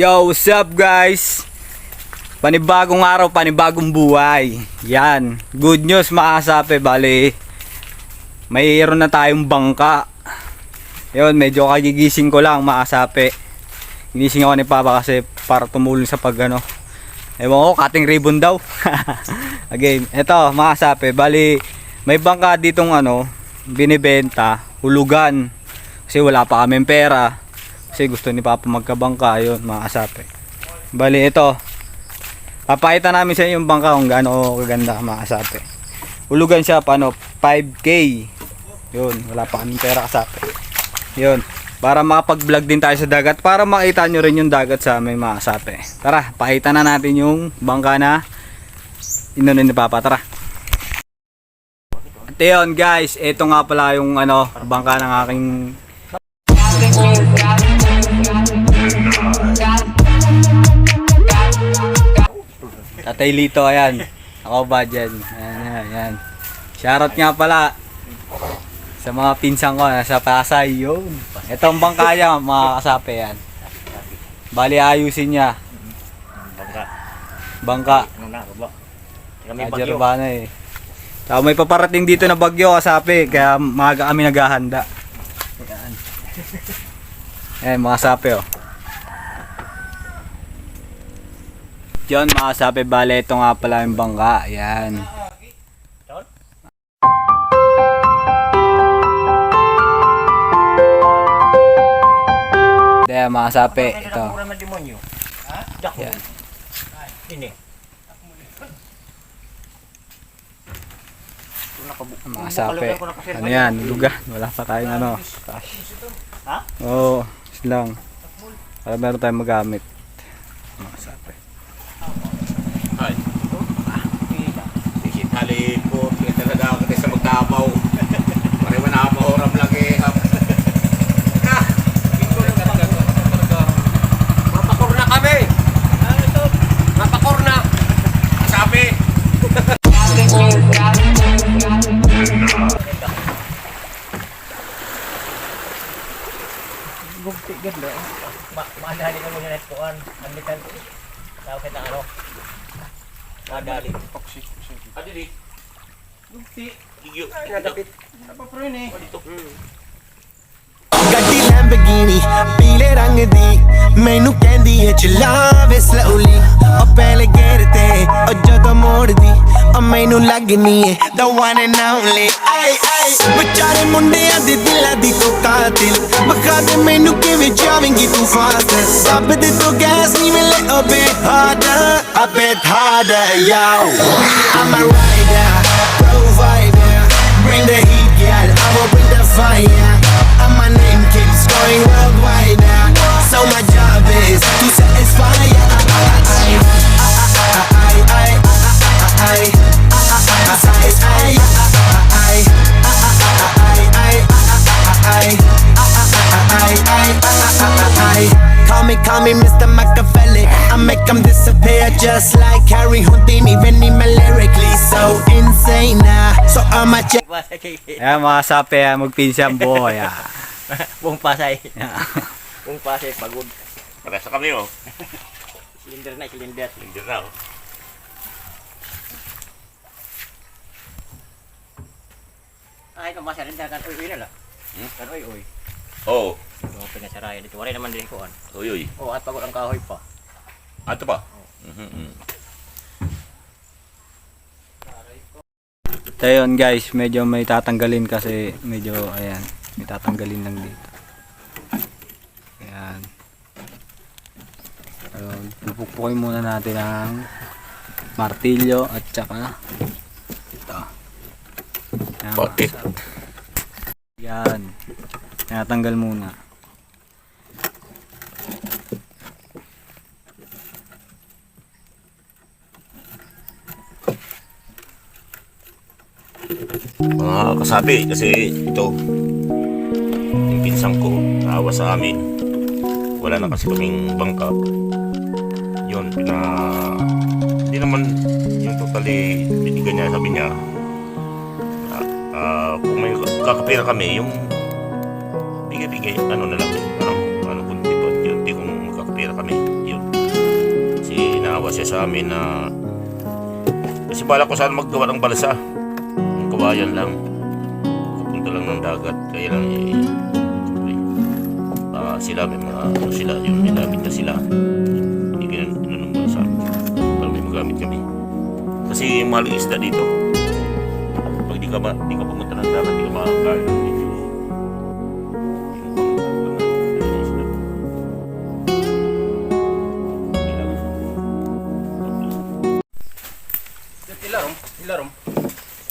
Yo, what's up guys? Panibagong araw, panibagong buhay. Yan. Good news mga kasapi. Bali, mayroon na tayong bangka. Yun, medyo kagigising ko lang mga kasapi. Ginising ako ni Papa kasi para tumulong sa pag ano. Ewan ko, cutting ribbon daw. Again, eto mga kasapi. Bali, may bangka ditong ano, binibenta, hulugan. Kasi wala pa kaming pera. Kasi gusto ni Papa magkabangka, yun mga kasapi. Bali ito, papakita namin sa inyo yung bangka kung gaano kaganda mga kasapi. Hulugan siya paano, 5K. Yun, wala pa kaming pera kasapi. Yun, para makapag-vlog din tayo sa dagat, para makita nyo rin yung dagat sa amin mga kasapi. Tara, pakita na natin yung bangka na inunin ni Papa, tara. At yun guys, ito nga pala yung ano, bangka ng aking Tatay Lito, ayan. Ako ba dyan? Ayan, ayan, ayan. Shoutout nga pala sa mga pinsang ko nasa Pasay, yun. Itong bangkaya, mga kasape yan. Bali ayusin niya. Bangka. Bangka. Ano na, urbana eh. Saka may paparating dito na bagyo kasape, kaya maaga kami naghahanda. Ayan, mga kasape oh. Yun mga kasape, bale ito nga pala yung bangka. Ayan. Kaya mga kasape, ito. Yan. Ini. Mga sape. Ano yan? Luga. Wala pa tayong ano. Cash. Oo. Oh, lang. Para meron tayong magamit. Mga sape. malecos, fíjate Toxic. Adili. Nadapit. ਗੱਡੀ ਲੈਂਬਗੀਨੀ ਪੀਲੇ ਰੰਗ ਦੀ ਮੈਨੂੰ ਕਹਿੰਦੀ ਏ ਚਲਾਵੇ ਸਲੋਲੀ ਉਹ ਪਹਿਲੇ ਗੇਰ ਤੇ ਉਹ ਜਦੋਂ ਮੋੜਦੀ ਉਹ ਮੈਨੂੰ ਲੱਗਨੀ ਏ the one and only ਆਏ ਆਏ ਵਿਚਾਰੇ ਮੁੰਡਿਆਂ ਦੇ ਦਿਲਾਂ ਦੀ ਤੂੰ ਕਾਤਿਲ ਬਖਾ ਦੇ ਮੈਨੂੰ ਕਿਵੇਂ ਜਾਵੇਂਗੀ ਤੂੰ ਫਾਸਟ ਸਭ ਦੇ ਤੋਂ ਗੈਸ ਨਹੀਂ ਮਿਲੇ a bit harder a bit harder yo I'm a rider provider bring the heat girl I will bring the fire and my name keeps going worldwide now. So my job is to satisfy Call me, Mr. Machiavelli. I make them disappear just like Harry Houdini. Benny me lyrically so insane now. So I'm a check. Pasay kay. Ayan mga sape, ah, magpinsang buhay. Ah. Buong Pasay. Buong Pasay pagod. Paresa kami oh. Cylinder na cylinder. Hindi na oh. Ay ka masya rin kan uy uy na la. Hmm? Kan uy Oo. Yung pinasaraya dito. Wala naman din kuan. Uy, uy. Oh, at pagod ang kahoy pa. Ato pa? Mhm, mhm. So yun guys, medyo may tatanggalin kasi medyo ayan, may tatanggalin lang dito. Ayan. So, pupukpukin muna natin ang martilyo at saka ito. Ayan, Bakit? Yan. Tinatanggal muna. Mga kasabi, kasi ito, yung pinsang ko, naawa sa amin. Wala na kasi kaming bangka. Yun, pina... Hindi naman yung totally binigyan niya, sabi niya, ah, kung may kakapira kami, yung bigay-bigay, ano na lang, ano, ano ba, yun, di kung kakapira kami, yun. siya sa amin na kasi bala ko saan maggawa ng balsa. Ang kawayan lang. Kapunta lang ng dagat. Kaya lang eh, ah, sila may mga ano sila, yung may gamit na sila. Hindi ganun ganun ng balsa. Para may magamit kami. Kasi mahal yung isda dito. Pag di ka, ma, di ka pumunta ng dagat, di ka makakain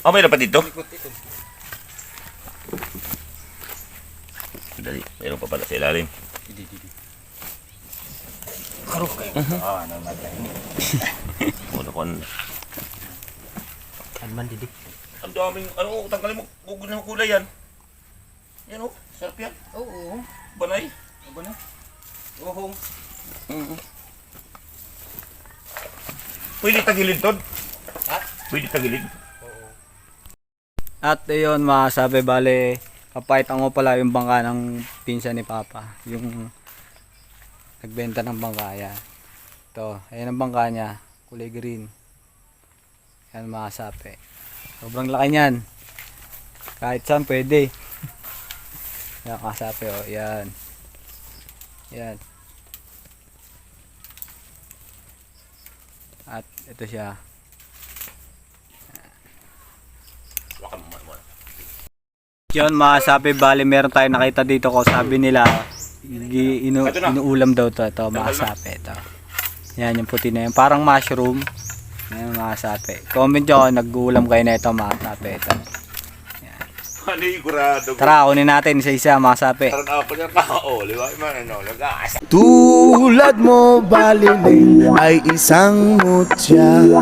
Ah, may dapat dito? Dali, mayroon pa pala sa ilalim. Karok kayo. Ah, namatay. Muna ko. Ano man didi? Ang daming, ano, tanggalin mo, gugun ng kulay yan. Yan oh, sarap yan. Oo. Banay. Ano na? Oo. Pwede tagilid, Tod. Ha? Pwede tagilid. At ayun, masabi bale, kapaitan mo pala yung bangka ng pinsan ni Papa. Yung nagbenta ng bangka yan. Ito, ayan ang bangka niya. Kulay green. Yan masapi. Sobrang laki niyan. Kahit saan pwede. Yan kasapi oh, yan. Yan. At ito siya. Waka mo muna. Yun mga sabi, bali meron tayo nakita dito ko. Sabi nila, gi- inu inuulam daw to. Ito, mga sapi. Ito. Yan, yung puti na yun. Parang mushroom. Yan, mga sapi. Comment nyo kung nag-uulam kayo na ito, mga sapi. Ito. Ano? Tara, kunin natin isa-isa, mga sapi. Ano. Tulad mo baliling ay isang mutya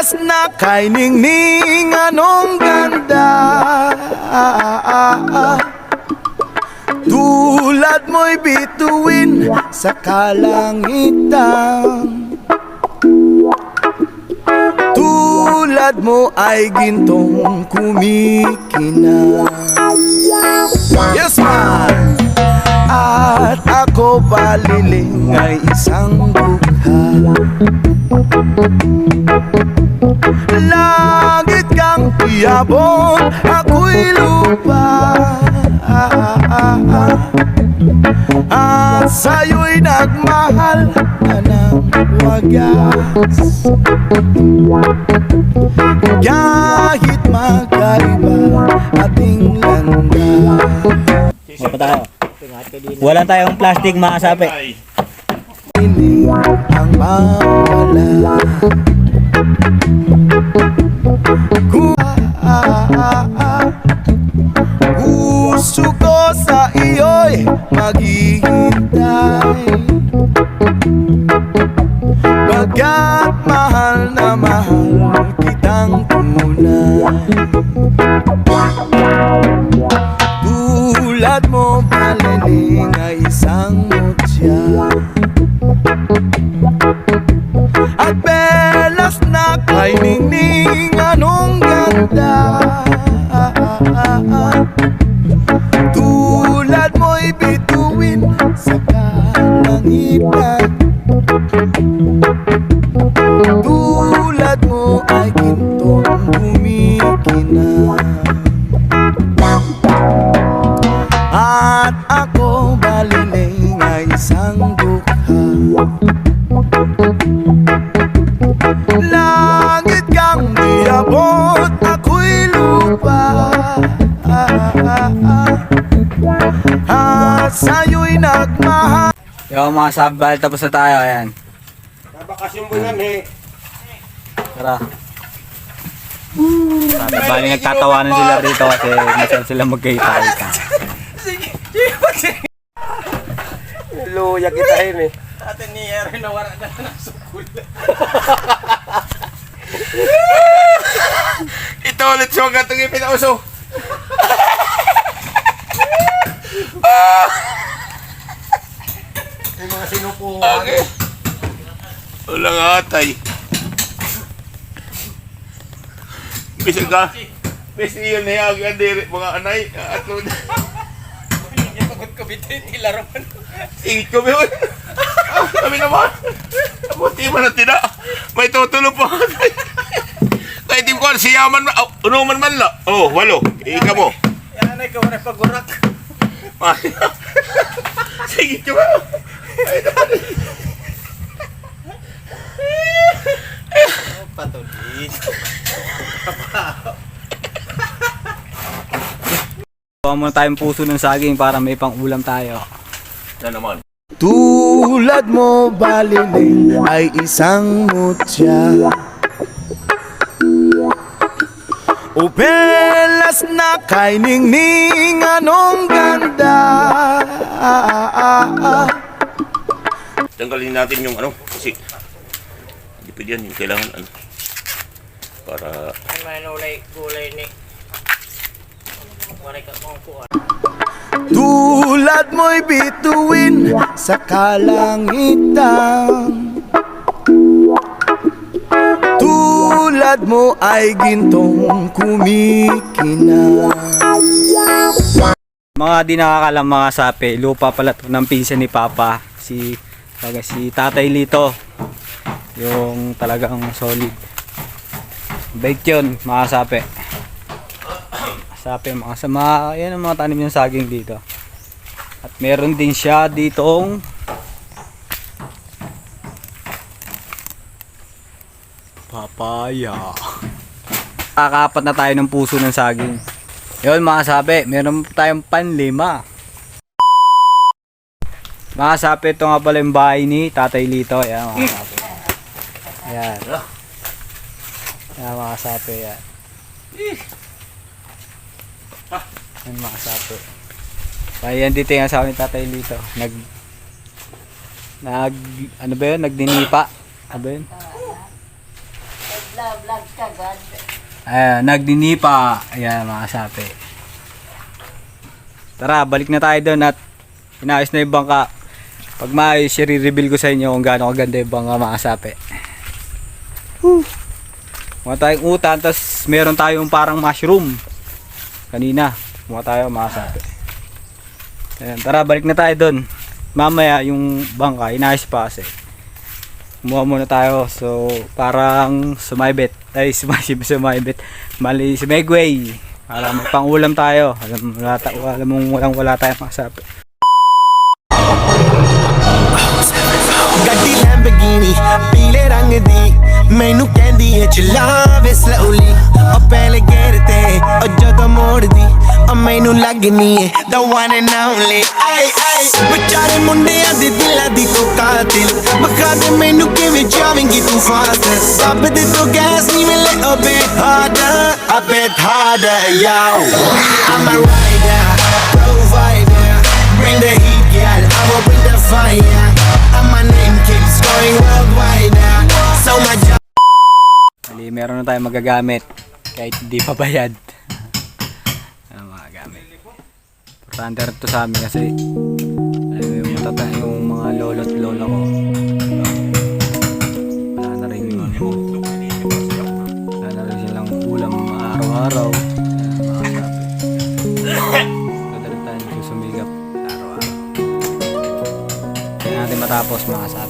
Upelas na kay ningning anong ganda? Tulad mo'y bituin sa kalangitan. Tulad mo ay gintong kumikina Yes, man! At ako baliling ay isang dukha iabot, ako'y lupa At sa'yo'y nagmahal ka ng wagas Kahit magkaiba ating landas Wala tayo. Wala tayong plastic, mga sapi. Ang mawala maghihintay Bagat mahal na mahal kitang tunay Tulad mo baliling ay isang mga sabi, bali tapos na tayo. Ayan. nabakasyon mo yan eh. Tara. Sabi, bali nagtatawanan sila rito kasi masal sila magkita-kita. Luya kita yun eh. Ito ulit siya hanggang itong ipinauso. Yung mga sinupo. Okay. Walang atay. Bisa ka. Bisa yun na yung mga anay. At Abot ko bititi laro man. Singit ko ba yun? Kami naman. Buti man na tina. May tutulog pa. Kahit di ko alam, siyaman man. Oh, ano man man la. Oh, walo. Ika mo. Yan ay ka wala pagurak. Singit ko ba? Patulis. Gawa muna tayong puso ng saging para may pang ulam tayo. Na naman. Tulad mo baliling ay isang mutya O pelas na kay ningning anong ganda Tanggalin natin yung ano. Kasi hindi pwede yan. Yung kailangan ano. Para Ay may nulay gulay ni. Wala ka kung kuha. Tulad mo'y bituin sa kalangitan Tulad mo ay gintong kumikina Mga di nakakalam mga sape, lupa pala to ng pinsan ni Papa, si talaga si Tatay Lito. Yung talagang solid. Bait yun, mga sape. Sape, mga sama, yan ang mga tanim ng saging dito. At meron din siya ditong papaya. Kakapat na tayo ng puso ng saging. Yun mga sabi, meron tayong panlima. Mga sabi, ito nga pala yung bahay ni Tatay Lito. Ayan mga sabi. Ayan. Ayan mga sabi. Ayan. Ayan mga. Ayan dito yung asawa ni Tatay Lito. Nag... Nag... Ano ba yun? Nagdinipa. Ano ba yun? Vlog ka, God. Ayan, nagdinipa. Ayan, mga sapi. Tara, balik na tayo doon at inayos na yung bangka. Pag maayos, i-reveal ko sa inyo kung gaano kaganda yung bangka, mga sapi. Whew. Mga tayong utan, tapos meron tayong parang mushroom. Kanina, mga tayo, mga sapi. Ayan, tara, balik na tayo doon. Mamaya, yung bangka, inayos pa kasi. Kumuha muna tayo. So, parang sumaybit. Ay, sumaybit, sumaybit. Mali, sumegway. Para magpang-ulam tayo. Alam, wala, ta, alam mong walang wala tayong masabi. ਪੀਲੇ ਰੰਗ ਦੀ ਮੈਨੂੰ ਕਹਿੰਦੀ ਏ ਚਲਾਵੇ ਸਲੋਲੀ ਉਹ ਪਹਿਲੇ ਗੇਰ ਤੇ ਉਹ ਜਦੋਂ ਮੋੜਦੀ ਉਹ ਮੈਨੂੰ ਲੱਗਨੀ ਏ the one and only ਆਏ ਆਏ ਵਿਚਾਰੇ ਮੁੰਡਿਆਂ ਦੇ ਦਿਲਾਂ ਦੀ ਤੂੰ ਕਾਤਿਲ ਬਖਾ ਦੇ ਮੈਨੂੰ ਕਿਵੇਂ ਜਾਵੇਂਗੀ ਤੂੰ ਫਾਸਟ ਰੱਬ ਦੇ ਤੋਂ ਗੈਸ ਨਹੀਂ ਮਿਲੇ a bit harder a bit harder yo I'm a rider provider bring the heat girl I will bring the fire and my name keeps going worldwide now so my job Mali, meron na tayong magagamit. Kahit hindi pa bayad. Ano mga gamit. Importante rin to sa amin kasi alam mo yung matata yung mga lolo at lola ko. Wala na rin yung wala na rin silang ulam araw-araw. Madalit tayo susumigap araw-araw. Kaya natin matapos mga sabi.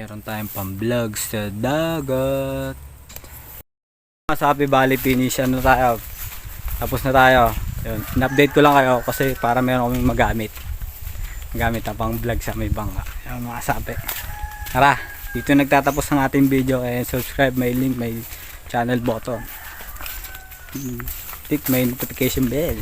Meron tayong pang-vlog sa dagat. Sabi bali finish ano tayo. Tapos na tayo. Yun, in-update ko lang kayo kasi para meron kaming magamit. Gamit na pang vlog sa may bangka. Yung mga sabi. Tara, dito nagtatapos ang ating video. Eh, subscribe, may link, may channel button. Hmm, Click may notification bell.